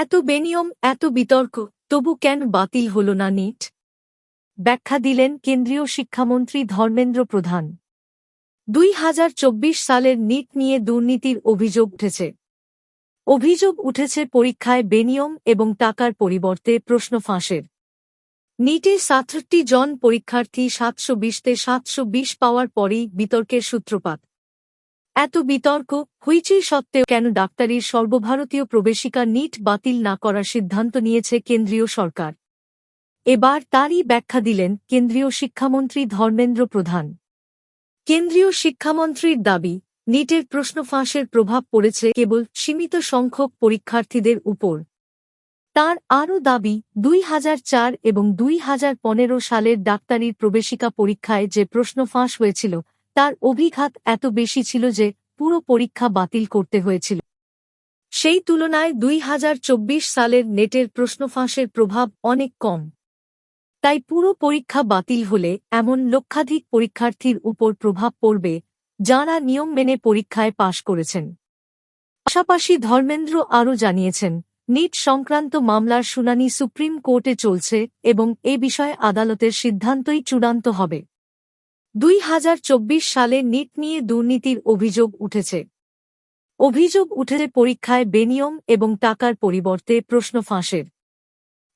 এত বেনিয়ম, এত বিতর্ক, তবু কেন বাতিল হল না নিট? ব্যাখ্যা দিলেন কেন্দ্রীয় শিক্ষামন্ত্রী ধর্মেন্দ্র প্রধান। দুই হাজার চব্বিশ সালের নিট নিয়ে দুর্নীতির অভিযোগ উঠেছে। অভিযোগ উঠেছে পরীক্ষায় বেনিয়ম এবং টাকার পরিবর্তে প্রশ্ন ফাঁসের। নিটে সাতষট্টি জন পরীক্ষার্থী সাতশো বিশতে সাতশো বিশ পাওয়ার পরেই বিতর্কের সূত্রপাত। এত বিতর্ক হুইচির সত্ত্বেও কেন ডাক্তারির সর্বভারতীয় প্রবেশিকা নিট বাতিল না করার সিদ্ধান্ত নিয়েছে কেন্দ্রীয় সরকার? এবার তারই ব্যাখ্যা দিলেন কেন্দ্রীয় শিক্ষামন্ত্রী ধর্মেন্দ্র প্রধান। কেন্দ্রীয় শিক্ষামন্ত্রীর দাবি, নিটের প্রশ্ন ফাঁসের প্রভাব পড়েছে কেবল সীমিত সংখ্যক পরীক্ষার্থীদের উপর। তার আরও দাবি, দুই হাজার চার এবং দুই হাজার পনেরো সালের ডাক্তারির প্রবেশিকা পরীক্ষায় যে প্রশ্ন ফাঁস হয়েছিল তার অভিঘাত এত বেশি ছিল যে পুরো পরীক্ষা বাতিল করতে হয়েছিল। সেই তুলনায় দুই হাজার চব্বিশ সালের নেটের প্রশ্ন ফাঁসের প্রভাব অনেক কম। তাই পুরো পরীক্ষা বাতিল হলে এমন লক্ষাধিক পরীক্ষার্থীর উপর প্রভাব পড়বে, যাঁরা নিয়ম মেনে পরীক্ষায় পাশ করেছেন। পাশাপাশি ধর্মেন্দ্র আরও জানিয়েছেন, নিট সংক্রান্ত মামলার শুনানি সুপ্রিম কোর্টে চলছে এবং এ বিষয়ে আদালতের সিদ্ধান্তই চূড়ান্ত হবে। দুই হাজার চব্বিশ সালে নিট নিয়ে দুর্নীতির অভিযোগ উঠেছে। অভিযোগ উঠেছে পরীক্ষায় বেনিয়ম এবং টাকার পরিবর্তে প্রশ্ন ফাঁসের।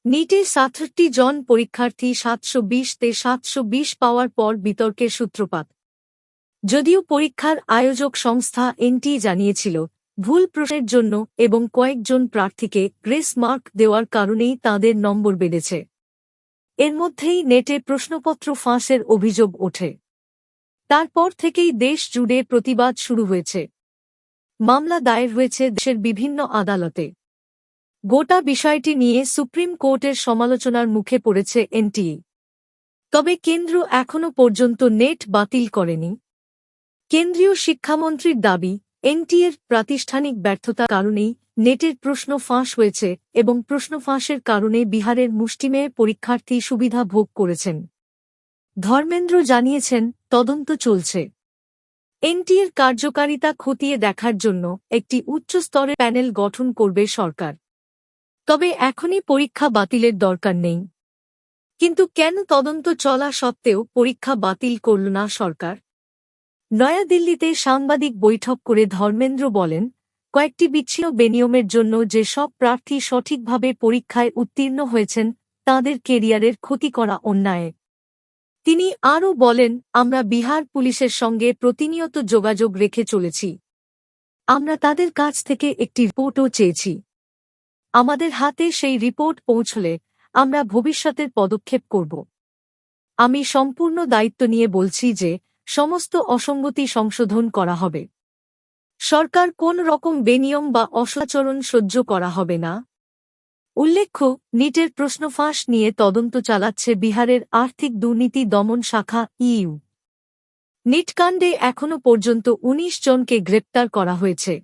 নিটে সাতষট্টি জন পরীক্ষার্থী সাতশো বিশতে সাতশো পাওয়ার পর বিতর্কের সূত্রপাত। যদিও পরীক্ষার আয়োজক সংস্থা এনটি জানিয়েছিল, ভুল প্রশ্নের জন্য এবং কয়েকজন প্রার্থীকে গ্রেস মার্ক দেওয়ার কারণেই তাঁদের নম্বর বেড়েছে। এর মধ্যেই নেটে প্রশ্নপত্র ফাঁসের অভিযোগ ওঠে। তারপর থেকেই দেশ জুড়ে প্রতিবাদ শুরু হয়েছে। মামলা দায়ের হয়েছে দেশের বিভিন্ন আদালতে। গোটা বিষয়টি নিয়ে সুপ্রিম কোর্টের সমালোচনার মুখে পড়েছে এনটিএ। তবে কেন্দ্র এখনও পর্যন্ত নেট বাতিল করেনি। কেন্দ্রীয় শিক্ষামন্ত্রীর দাবি, এনটিএর প্রাতিষ্ঠানিক ব্যর্থতার কারণেই নেটের প্রশ্ন ফাঁস হয়েছে এবং প্রশ্ন ফাঁসের কারণে বিহারের মুষ্টিমেয় পরীক্ষার্থী সুবিধা ভোগ করেছেন। ধর্মেন্দ্র জানিয়েছেন, তদন্ত চলছে। এনটিএর কার্যকারিতা খতিয়ে দেখার জন্য একটি উচ্চ স্তরের প্যানেল গঠন করবে সরকার। তবে এখনই পরীক্ষা বাতিলের দরকার নেই। কিন্তু কেন তদন্ত চলা সত্ত্বেও পরীক্ষা বাতিল করল না সরকার? নয়াদিল্লিতে সাংবাদিক বৈঠক করে ধর্মেন্দ্র বলেন, কয়েকটি বিচ্ছিন্ন বেনিয়মের জন্য যে সব প্রার্থী সঠিকভাবে পরীক্ষায় উত্তীর্ণ হয়েছেন, তাদের কেরিয়ারের ক্ষতি করা অন্যায়। তিনি আরও বলেন, আমরা বিহার পুলিশের সঙ্গে প্রতিনিয়ত যোগাযোগ রেখে চলেছি। আমরা তাদের কাছ থেকে একটি রিপোর্টও চেয়েছি। আমাদের হাতে সেই রিপোর্ট পৌঁছলে আমরা ভবিষ্যতের পদক্ষেপ করব। আমি সম্পূর্ণ দায়িত্ব নিয়ে বলছি যে, সমস্ত অসঙ্গতি সংশোধন করা হবে। সরকার কোন রকম বেনিয়ম বা অসাচরণ সহ্য করা হবে না। উল্লেখ্য, নিটের প্রশ্ন ফাঁস নিয়ে তদন্ত চালাচ্ছে বিহারের আর্থিক দুর্নীতি দমন শাখা ইইউ। নিটকাণ্ডে এখনও পর্যন্ত ১৯ জনকে গ্রেপ্তার করা হয়েছে।